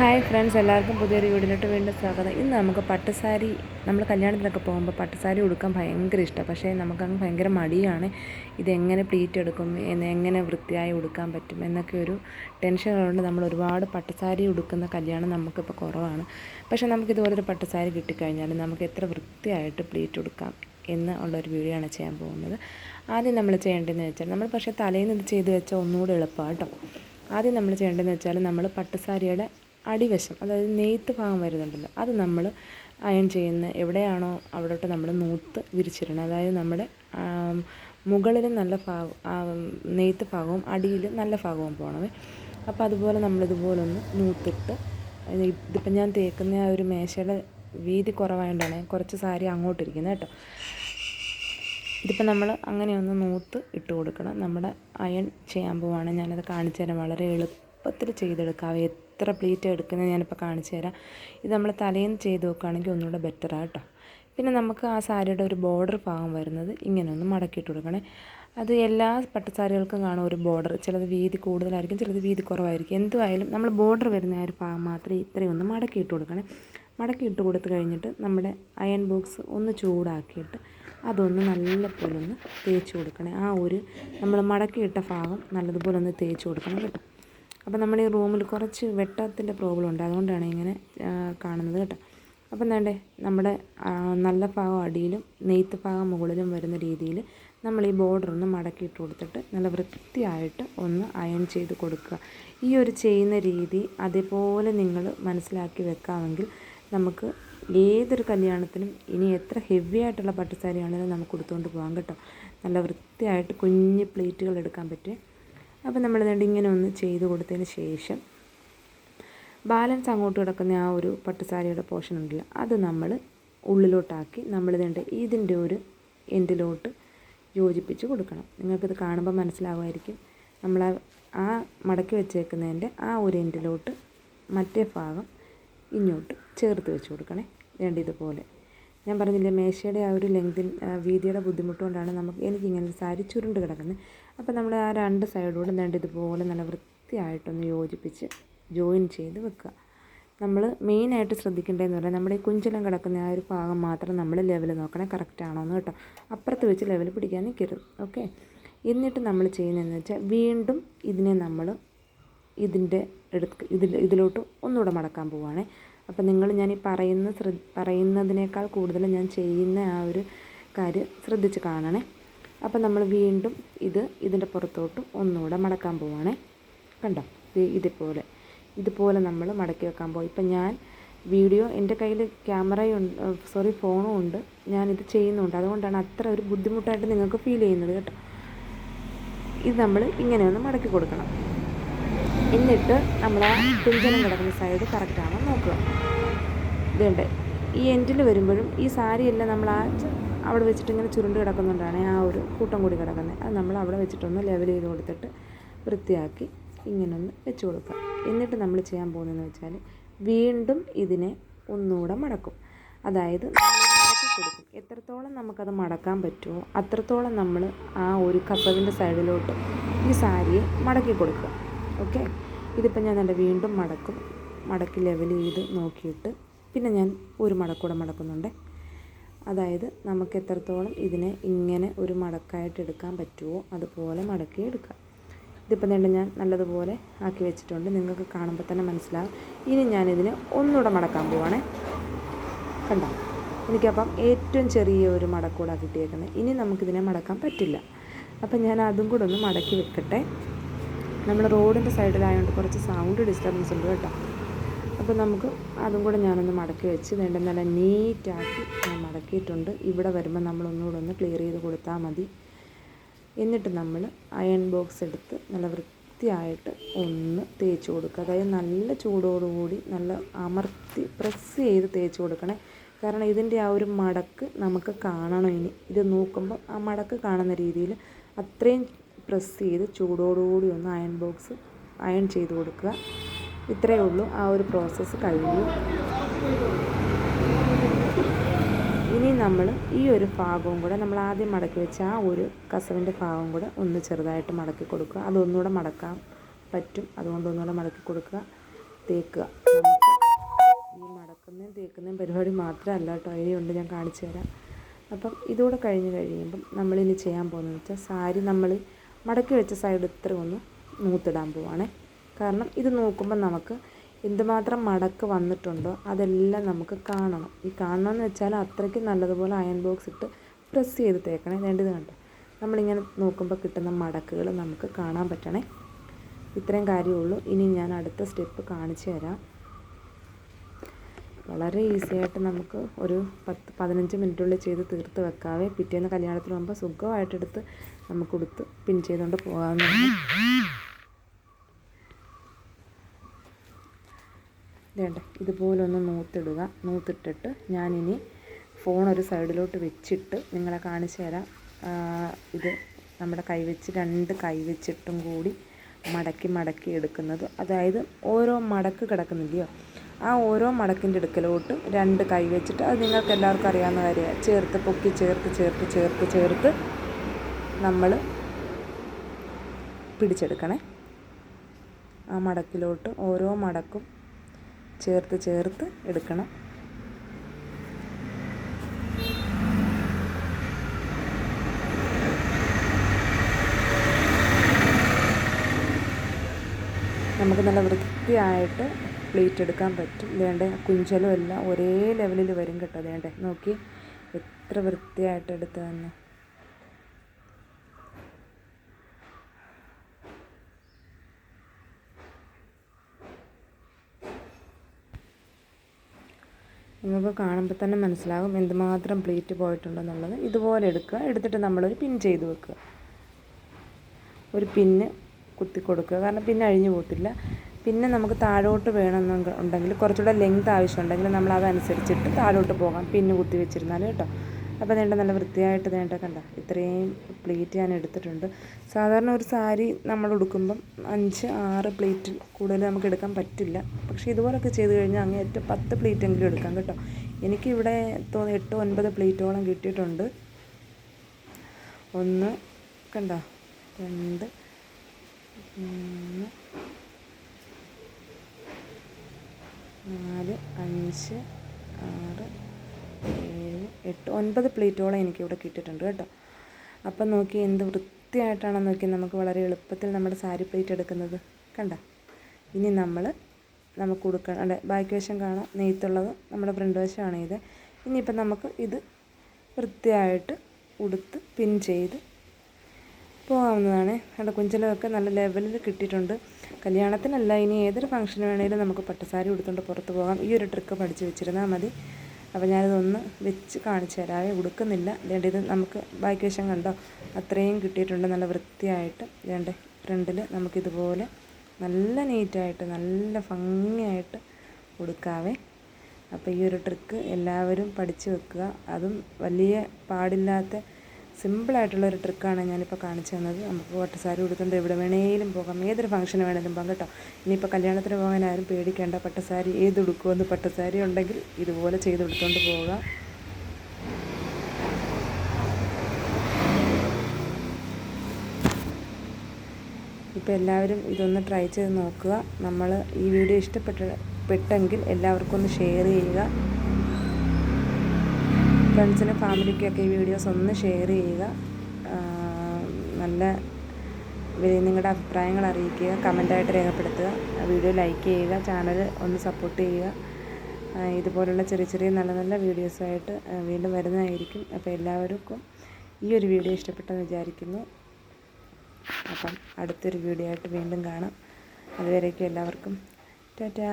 Hi friends എല്ലാവർക്കും പുതിയൊരു വീടിനോട്ട് വീണ്ടും സ്വാഗതം. ഇന്ന് നമുക്ക് പട്ടുസാരി നമ്മൾ കല്യാണത്തിനൊക്കെ പോകുമ്പോൾ പട്ടുസാരി ഉടുക്കാൻ ഭയങ്കര ഇഷ്ടമാണ് പക്ഷേ നമുക്കങ്ങ് ഭയങ്കര മടിയാണ്. ഇതെങ്ങനെ പ്ലീറ്റ് എടുക്കും എങ്ങനെ വൃത്തിയായി ഉടുക്കാൻ പറ്റും എന്നൊക്കെ ഒരു ടെൻഷൻ ടെൻഷനുള്ളതുകൊണ്ട് നമ്മൾ ഒരുപാട് പട്ടുസാരി ഉടുക്കുന്ന കല്യാണം നമുക്കിപ്പോൾ കുറവാണ്. പക്ഷേ നമുക്ക് ഇതുപോലൊരു പട്ടുസാരി കിട്ടിക്കഴിഞ്ഞാൽ നമുക്ക് എത്ര വൃത്തിയായിട്ട് പ്ലീറ്റ് ഉടുക്കാം എന്ന് ഉള്ളൊരു വീഡിയോ ആണ് ചെയ്യാൻ പോകുന്നത്. ആദ്യം നമ്മൾ ചെയ്യേണ്ടതെന്ന് വെച്ചാൽ നമ്മൾ പക്ഷേ തലേന്ന് ഇത് ചെയ്ത് വെച്ചാൽ ഒന്നുകൂടെ എളുപ്പമാണ് കേട്ടോ. ആദ്യം നമ്മൾ ചെയ്യേണ്ടതെന്ന് വെച്ചാൽ നമ്മൾ പട്ടുസാരിയുടെ അടിവശം അതായത് നെയ്ത്ത് ഭാഗം വരുന്നുണ്ടല്ലോ അത് നമ്മൾ അയൺ ചെയ്യുന്ന എവിടെയാണോ അവിടോട്ട് നമ്മൾ നൂത്ത് വിരിച്ചിടണം. അതായത് നമ്മുടെ മുകളിൽ നല്ല ഭാഗം നെയ്ത്ത് ഭാഗവും അടിയിൽ നല്ല ഭാഗവും പോകണമേ അപ്പോൾ അതുപോലെ നമ്മളിതുപോലെ ഒന്ന് നൂത്തിട്ട് ഇതിപ്പം ഞാൻ തേക്കുന്ന ആ ഒരു മേശയുടെ വീതി കുറവായതുകൊണ്ടാണ് കുറച്ച് സാരി അങ്ങോട്ടിരിക്കുന്നത് കേട്ടോ. ഇതിപ്പോൾ നമ്മൾ അങ്ങനെ ഒന്ന് നൂത്ത് ഇട്ട് കൊടുക്കണം. നമ്മുടെ അയൺ ചെയ്യാൻ പോവാണ്. ഞാനത് കാണിച്ചു തരാം. വളരെ എളുപ്പത്തിൽ ചെയ്തെടുക്കാം. എത്ര പ്ലീറ്റ് എടുക്കുന്നത് ഞാനിപ്പോൾ കാണിച്ചു തരാം. ഇത് നമ്മൾ തലേന്ന് ചെയ്ത് നോക്കുകയാണെങ്കിൽ ഒന്നുകൂടെ ബെറ്ററാണ് കേട്ടോ പിന്നെ നമുക്ക് ആ സാരിയുടെ ഒരു ബോർഡർ ഭാഗം വരുന്നത് ഇങ്ങനെ ഒന്ന് മടക്കിയിട്ട് കൊടുക്കണേ. അത് എല്ലാ പട്ടുസാരികൾക്കും കാണും ഒരു ബോർഡർ ചിലത് വീതി കൂടുതലായിരിക്കും ചിലത് വീതി കുറവായിരിക്കും. എന്തുമായാലും നമ്മൾ ബോർഡർ വരുന്ന ആ ഒരു ഭാഗം മാത്രം ഇത്രയും ഒന്ന് മടക്കിയിട്ട് കൊടുക്കണേ. മടക്കിയിട്ട് കൊടുത്ത് കഴിഞ്ഞിട്ട് നമ്മുടെ അയൺ ബോക്സ് ഒന്ന് ചൂടാക്കിയിട്ട് അതൊന്ന് നല്ലപോലെ ഒന്ന് തേച്ച് കൊടുക്കണേ. ആ ഒരു നമ്മൾ മടക്കിയിട്ട ഭാഗം നല്ലതുപോലെ ഒന്ന് തേച്ച് കൊടുക്കണം കേട്ടോ. അപ്പോൾ നമ്മുടെ ഈ റൂമിൽ കുറച്ച് വെട്ടത്തിന്റെ പ്രോബ്ലം ഉണ്ട്. അതുകൊണ്ടാണ് ഇങ്ങനെ കാണുന്നത് കേട്ടോ. അപ്പം വേണ്ടേ നമ്മുടെ നല്ല ഭാഗം അടിയിലും നെയ്ത്ത് ഭാഗം മുകളിലും വരുന്ന രീതിയിൽ നമ്മൾ ഈ ബോർഡർ ഒന്ന് മടക്കിയിട്ട് കൊടുത്തിട്ട് നല്ല വൃത്തിയായിട്ട് ഒന്ന് അയൺ ചെയ്ത് കൊടുക്കുക. ഈ ഒരു ചെയ്യുന്ന രീതി അതേപോലെ നിങ്ങൾ മനസ്സിലാക്കി വെക്കാമെങ്കിൽ നമുക്ക് ഏതൊരു കല്യാണത്തിനും ഇനി എത്ര ഹെവി ആയിട്ടുള്ള പട്ടുസാരി ആണെങ്കിലും നമുക്ക് കൊടുത്തുകൊണ്ട് പോകാം കേട്ടോ. നല്ല വൃത്തിയായിട്ട് കുഞ്ഞ് പ്ലേറ്റുകൾ എടുക്കാൻ പറ്റും അപ്പോൾ നമ്മൾ എന്നിട്ട് ഇങ്ങനെ ഒന്ന് ചെയ്ത് കൊടുത്തതിന് ശേഷം ബാലൻസ് അങ്ങോട്ട് കിടക്കുന്ന ആ ഒരു പട്ടുസാരിയുടെ പോർഷൻ ഉണ്ടല്ലോ അത് നമ്മൾ ഉള്ളിലോട്ടാക്കി നമ്മൾ ഇതിന്റെ ഇതിന്റെ ഒരു എൻഡിലോട്ട് യോജിപ്പിച്ച് കൊടുക്കണം. നിങ്ങൾക്കിത് കാണുമ്പോൾ മനസ്സിലാവുമായിരിക്കും. നമ്മൾ ആ മടക്കി വെച്ചേക്കുന്നതിന്റെ ആ ഒരു എൻഡിലോട്ട് മറ്റേ ഭാഗം ഇങ്ങോട്ട് ചേർത്ത് വെച്ച് കൊടുക്കണേ. വേണ്ട ഇതുപോലെ. ഞാൻ പറഞ്ഞില്ലേ മേശയുടെ ആ ഒരു ലെങ്തിൽ വീതിയുടെ ബുദ്ധിമുട്ട് കൊണ്ടാണ് നമുക്ക് എനിക്കിങ്ങനെ സാരി ചുരുണ്ട് കിടക്കുന്നത്. അപ്പോൾ നമ്മൾ ആ രണ്ട് സൈഡോടും രണ്ട് ഇതുപോലെ നല്ല വൃത്തിയായിട്ടൊന്ന് യോജിപ്പിച്ച് ജോയിൻ ചെയ്ത് വെക്കുക. നമ്മൾ മെയിനായിട്ട് ശ്രദ്ധിക്കേണ്ടതെന്ന് പറഞ്ഞാൽ നമ്മുടെ ഈ കുഞ്ചലം കിടക്കുന്ന ആ ഒരു ഭാഗം മാത്രം നമ്മൾ ലെവൽ നോക്കണം കറക്റ്റ് ആണോ എന്ന് കേട്ടോ. അപ്പുറത്ത് വെച്ച് ലെവൽ പിടിക്കാൻ നിൽക്കരുത് ഓക്കെ എന്നിട്ട് നമ്മൾ ചെയ്യുന്നതെന്ന് വെച്ചാൽ വീണ്ടും ഇതിനെ നമ്മൾ ഇതിന്റെ എടുക്ക ഇതിൽ ഇതിലോട്ട് ഒന്നുകൂടെ മടക്കാൻ പോവുകയാണേ. അപ്പോൾ നിങ്ങൾ ഞാൻ ഈ പറയുന്ന പറയുന്നതിനേക്കാൾ കൂടുതൽ ഞാൻ ചെയ്യുന്ന ആ ഒരു കാര്യം ശ്രദ്ധിച്ച് കാണണേ. അപ്പോൾ നമ്മൾ വീണ്ടും ഇത് ഇതിന്റെ പുറത്തോട്ട് ഒന്നുകൂടെ മടക്കാൻ പോവുകയാണേ കണ്ടോ? ഇതുപോലെ. ഇതുപോലെ നമ്മൾ മടക്കി വെക്കാൻ പോകും ഇപ്പം ഞാൻ വീഡിയോ എന്റെ കയ്യിൽ ക്യാമറയും സോറി ഫോണും ഉണ്ട്. ഞാനിത് ചെയ്യുന്നുണ്ട്. അതുകൊണ്ടാണ് അത്ര ഒരു ബുദ്ധിമുട്ടായിട്ട് നിങ്ങൾക്ക് ഫീൽ ചെയ്യുന്നത് കേട്ടോ. ഇത് നമ്മൾ ഇങ്ങനെ ഒന്ന് മടക്കി കൊടുക്കണം. എന്നിട്ട് നമ്മൾ ആ തുഞ്ചനം കിടക്കുന്ന സൈഡ് കറക്റ്റാണോ നോക്കുക. ഇതുണ്ട്. ഈ എൻഡിൽ വരുമ്പോഴും ഈ സാരിയെല്ലാം നമ്മൾ ആ അവിടെ വെച്ചിട്ട് ഇങ്ങനെ ചുരുണ്ട് കിടക്കുന്നുണ്ടാണ് ആ ഒരു കൂട്ടം കൂടി കിടക്കുന്നത് അത് നമ്മൾ അവിടെ വെച്ചിട്ടൊന്ന് ലെവൽ ചെയ്ത് കൊടുത്തിട്ട് വൃത്തിയാക്കി ഇങ്ങനെ ഒന്ന് വെച്ച് കൊടുക്കുക. എന്നിട്ട് നമ്മൾ ചെയ്യാൻ പോകുന്നതെന്ന് വെച്ചാൽ വീണ്ടും ഇതിനെ ഒന്നുകൂടെ മടക്കും. അതായത് മടക്കി കൊടുക്കും. എത്രത്തോളം നമുക്കത് മടക്കാൻ പറ്റുമോ അത്രത്തോളം നമ്മൾ ആ ഒരു കസവിന്റെ സൈഡിലോട്ട് ഈ സാരിയെ മടക്കി കൊടുക്കുക. ഓക്കെ? ഇതിപ്പോൾ ഞാൻ എന്റെ വീണ്ടും മടക്കും. മടക്കി ലെവൽ ചെയ്ത് നോക്കിയിട്ട് പിന്നെ ഞാൻ ഒരു മടക്കൂടെ മടക്കുന്നുണ്ട്. അതായത് നമുക്ക് എത്രത്തോളം ഇതിനെ ഇങ്ങനെ ഒരു മടക്കായിട്ട് എടുക്കാൻ പറ്റുമോ അതുപോലെ മടക്കി എടുക്കാം. ഇതിപ്പം തന്നെ ഞാൻ നല്ലതുപോലെ ആക്കി വെച്ചിട്ടുണ്ട്. നിങ്ങൾക്ക് കാണുമ്പോൾ തന്നെ മനസ്സിലാകും ഇനി ഞാനിതിനെ ഒന്നുകൂടെ മടക്കാൻ പോവാണേ. കണ്ടോ? എനിക്കപ്പം ഏറ്റവും ചെറിയ ഒരു മടക്കൂടാണ് കിട്ടിയേക്കുന്നത്. ഇനി നമുക്കിതിനെ മടക്കാൻ പറ്റില്ല. അപ്പം ഞാൻ അതും കൂടെ ഒന്ന് മടക്കി വെക്കട്ടെ. നമ്മൾ റോഡിന്റെ സൈഡിലായതുകൊണ്ട് കുറച്ച് സൗണ്ട് ഡിസ്റ്റർബൻസ് ഉണ്ട് കേട്ടോ. അപ്പോൾ നമുക്ക് അതും കൂടെ ഞാനൊന്ന് മടക്കി വെച്ച് വേണ്ട നല്ല നീറ്റാക്കി ഞാൻ മടക്കിയിട്ടുണ്ട്. ഇവിടെ വരുമ്പോൾ നമ്മൾ ഒന്നുകൂടെ ഒന്ന് ക്ലിയർ ചെയ്ത് കൊടുത്താൽ മതി. എന്നിട്ട് നമ്മൾ അയൺ ബോക്സ് എടുത്ത് നല്ല വൃത്തിയായിട്ട് ഒന്ന് തേച്ച് കൊടുക്കുക. അതായത് നല്ല ചൂടോടുകൂടി നല്ല അമർത്തി പ്രസ് ചെയ്ത് തേച്ച് കൊടുക്കണേ. കാരണം ഇതിന്റെ ആ ഒരു മടക്ക് നമുക്ക് കാണണം ഇനി. ഇത് നോക്കുമ്പോൾ ആ മടക്ക് കാണുന്ന രീതിയിൽ അത്രയും പ്രസ് ചെയ്ത് ചൂടോടുകൂടി ഒന്ന് അയൺ ബോക്സ് അയൺ ചെയ്ത് കൊടുക്കുക. ഇത്രയേ ഉള്ളൂ. ആ ഒരു പ്രോസസ്സ് കഴിഞ്ഞു. ഇനി നമ്മൾ ഈ ഒരു ഭാഗവും കൂടെ നമ്മൾ ആദ്യം മടക്കി വെച്ച ആ ഒരു കസവിന്റെ ഭാഗം കൂടെ ഒന്ന് ചെറുതായിട്ട് മടക്കി കൊടുക്കുക. അതൊന്നുകൂടെ മടക്കാൻ പറ്റും. അതുകൊണ്ട് ഒന്നുകൂടെ മടക്കി കൊടുക്കുക. തേക്കുക. നമുക്ക് ഈ മടക്കുന്നതും തേക്കുന്നതും പരിപാടി മാത്രമല്ല കേട്ടോ. ഇനിയുണ്ട് ഞാൻ കാണിച്ചു തരാം. അപ്പം ഇതുകൂടെ കഴിഞ്ഞ് കഴിയുമ്പം നമ്മളിനി ചെയ്യാൻ പോകുന്നത് വെച്ചാൽ സാരി നമ്മൾ മടക്കി വെച്ച സൈഡ് ഇത്ര ഒന്ന് നൂത്തിടാൻ പോവാണ്. കാരണം ഇത് നോക്കുമ്പോൾ നമുക്ക് എന്തുമാത്രം മടക്ക് വന്നിട്ടുണ്ടോ അതെല്ലാം നമുക്ക് കാണണം. ഈ കാണണമെന്ന് വെച്ചാൽ അത്രയ്ക്ക് നല്ലതുപോലെ അയൺ ബോക്സ് ഇട്ട് പ്രസ് ചെയ്ത് തേക്കണേ. വേണ്ടത് കണ്ടോ? നമ്മളിങ്ങനെ നോക്കുമ്പോൾ കിട്ടുന്ന മടക്കുകൾ നമുക്ക് കാണാൻ പറ്റണേ. ഇത്രയും കാര്യമുള്ളൂ ഇനി ഞാൻ അടുത്ത സ്റ്റെപ്പ് കാണിച്ചു തരാം. വളരെ ഈസി ആയിട്ട് നമുക്ക് ഒരു പത്ത് പതിനഞ്ച് മിനിറ്റുള്ളിൽ ചെയ്ത് തീർത്ത് വെക്കാവേ. പിറ്റേന്ന് കല്യാണത്തിന് മുമ്പ് സുഖമായിട്ടെടുത്ത് നമുക്ക് ഉടുത്ത് പിൻ ചെയ്തുകൊണ്ട് പോകാവുന്നതാണ് വേണ്ട ഇതുപോലെ ഒന്ന് നൂത്തിടുക. നൂത്തിട്ടിട്ട് ഞാനിനി ഫോൺ ഒരു സൈഡിലോട്ട് വെച്ചിട്ട് നിങ്ങളെ കാണിച്ചു തരാം. ഇത് നമ്മുടെ കൈവച്ച് രണ്ട് കൈവച്ചിട്ടും കൂടി മടക്കി മടക്കി എടുക്കുന്നത്. അതായത് ഓരോ മടക്ക് കിടക്കുന്നില്ലയോ? ആ ഓരോ മടക്കിന്റെ എടുക്കലോട്ടും രണ്ട് കൈ വെച്ചിട്ട് അത് നിങ്ങൾക്ക് എല്ലാവർക്കും അറിയാവുന്ന കാര്യമാണ്. ചേർത്ത് പൊക്കി ചേർത്ത് ചേർത്ത് ചേർത്ത് ചേർത്ത് നമ്മൾ പിടിച്ചെടുക്കണേ. ആ മടക്കിലോട്ട് ഓരോ മടക്കും ചേർത്ത് ചേർത്ത് എടുക്കണം. നമുക്ക് നല്ല വൃത്തിയായിട്ട് പ്ലേറ്റ് എടുക്കാൻ പറ്റും. വേണ്ട? കുഞ്ചലും എല്ലാം ഒരേ ലെവലിൽ വരും കേട്ടോ. വേണ്ടേ? നോക്കി. എത്ര വൃത്തിയായിട്ട് എടുത്ത് എടുത്തതെന്ന് നിങ്ങൾക്ക് കാണുമ്പോൾ തന്നെ മനസ്സിലാകും എന്തുമാത്രം പ്ലേറ്റ് പോയിട്ടുണ്ടെന്നുള്ളത്. ഇതുപോലെ എടുക്കുക. എടുത്തിട്ട് നമ്മളൊരു പിൻ ചെയ്ത് വെക്കുക. ഒരു പിന്ന് കുത്തി കൊടുക്കുക. കാരണം പിന്നെ അഴിഞ്ഞു പോകത്തില്ല. പിന്നെ നമുക്ക് താഴോട്ട് വേണമെന്ന് ഉണ്ടെങ്കിൽ കുറച്ചുകൂടെ ലെങ്ത് ആവശ്യമുണ്ടെങ്കിൽ നമ്മൾ അതനുസരിച്ചിട്ട് താഴോട്ട് പോകാം. പിന്നെ കുത്തി വെച്ചിരുന്നാൽ കേട്ടോ. അപ്പോൾ നീണ്ട നല്ല വൃത്തിയായിട്ട് നീണ്ട കണ്ട ഇത്രയും പ്ലേറ്റ് ഞാൻ എടുത്തിട്ടുണ്ട്. സാധാരണ ഒരു സാരി നമ്മൾ ഉടുക്കുമ്പം അഞ്ച് ആറ് പ്ലേറ്റ് കൂടുതൽ നമുക്ക് എടുക്കാൻ പറ്റില്ല. പക്ഷേ ഇതുപോലൊക്കെ ചെയ്ത് കഴിഞ്ഞാൽ അങ്ങേറ്റം പത്ത് പ്ലേറ്റ് എങ്കിലും എടുക്കാം കേട്ടോ. എനിക്കിവിടെ എട്ട് ഒൻപത് പ്ലേറ്റോളം കിട്ടിയിട്ടുണ്ട്. ഒന്ന് കണ്ട? രണ്ട് മൂന്ന് നാല് അഞ്ച് ആറ് ഏഴ് എട്ട് ഒൻപത് പ്ലേറ്റോളം എനിക്കിവിടെ കിട്ടിയിട്ടുണ്ട് കേട്ടോ. അപ്പം നോക്കി എന്ത് വൃത്തിയായിട്ടാണെന്ന് നോക്കി നമുക്ക് വളരെ എളുപ്പത്തിൽ നമ്മുടെ സാരി പ്ലേറ്റ് എടുക്കുന്നത് കണ്ട. ഇനി നമ്മൾ നമുക്ക് കൊടുക്കണം അല്ലെ ബാക്ക് വശം കാണാം നെയ്ത്തുള്ളത് നമ്മുടെ ഫ്രണ്ട് വശമാണ് ഇത്. ഇനിയിപ്പം നമുക്ക് ഇത് വൃത്തിയായിട്ട് ഉടുത്ത് പിൻ ചെയ്ത് പോകാവുന്നതാണ് അവിടെ കുഞ്ചലമൊക്കെ നല്ല ലെവലിൽ കിട്ടിയിട്ടുണ്ട്. കല്യാണത്തിനല്ല ഇനി ഏതൊരു ഫംഗ്ഷന് വേണമെങ്കിലും നമുക്ക് പട്ടസാരി ഉടുത്തുകൊണ്ട് പുറത്ത് പോകാം. ഈ ഒരു ട്രിക്ക് പഠിച്ചു വെച്ചിരുന്നാൽ മതി. അപ്പോൾ ഞാനിതൊന്ന് വെച്ച് കാണിച്ചു തരാവേ ഉടുക്കുന്നില്ല. വേണ്ട ഇത് നമുക്ക് ബാക്കി വശം കണ്ടോ? അത്രയും കിട്ടിയിട്ടുണ്ട്. നല്ല വൃത്തിയായിട്ട്. വേണ്ട ഫ്രണ്ടിൽ നമുക്കിതുപോലെ നല്ല നീറ്റായിട്ട് നല്ല ഭംഗിയായിട്ട് ഉടുക്കാവേ. അപ്പോൾ ഈ ഒരു ട്രിക്ക് എല്ലാവരും പഠിച്ചു വെക്കുക. അതും വലിയ പാടില്ലാത്ത സിമ്പിളായിട്ടുള്ള ഒരു ട്രിക്കാണ് ഞാനിപ്പോൾ കാണിച്ചു തന്നത്. നമുക്ക് പട്ടുസാരി ഉടുത്തുകൊണ്ട് എവിടെ വേണേലും പോകാം. ഏതൊരു ഫംഗ്ഷന് വേണേലും പോകാം കേട്ടോ. ഇനിയിപ്പോൾ കല്യാണത്തിന് പോകാൻ ആരും പേടിക്കേണ്ട പട്ടുസാരി ഏത് ഉടുക്കുമെന്ന് പട്ടുസാരി ഉണ്ടെങ്കിൽ ഇതുപോലെ ചെയ്ത് ഉടുത്തുകൊണ്ട് പോവുക. ഇപ്പോൾ എല്ലാവരും ഇതൊന്ന് ട്രൈ ചെയ്ത് നോക്കുക. നമ്മൾ ഈ വീഡിയോ ഇഷ്ടപ്പെട്ട പെട്ടെങ്കിൽ എല്ലാവർക്കും ഒന്ന് ഷെയർ ചെയ്യുക. ഫ്രണ്ട്സിനും ഫാമിലിക്കൊക്കെ ഈ വീഡിയോസ് ഒന്ന് ഷെയർ ചെയ്യുക. നല്ല നിങ്ങളുടെ അഭിപ്രായങ്ങൾ അറിയിക്കുക കമന്റായിട്ട് രേഖപ്പെടുത്തുക. വീഡിയോ ലൈക്ക് ചെയ്യുക ചാനൽ ഒന്ന് സപ്പോർട്ട് ചെയ്യുക. ഇതുപോലുള്ള ചെറിയ ചെറിയ നല്ല നല്ല വീഡിയോസായിട്ട് വീണ്ടും വരുന്നതായിരിക്കും. അപ്പോൾ എല്ലാവർക്കും ഈ ഒരു വീഡിയോ ഇഷ്ടപ്പെട്ടെന്ന് വിചാരിക്കുന്നു. അപ്പം അടുത്തൊരു വീഡിയോ ആയിട്ട് വീണ്ടും കാണാം. അതുവരേക്കും എല്ലാവർക്കും ടാറ്റാ.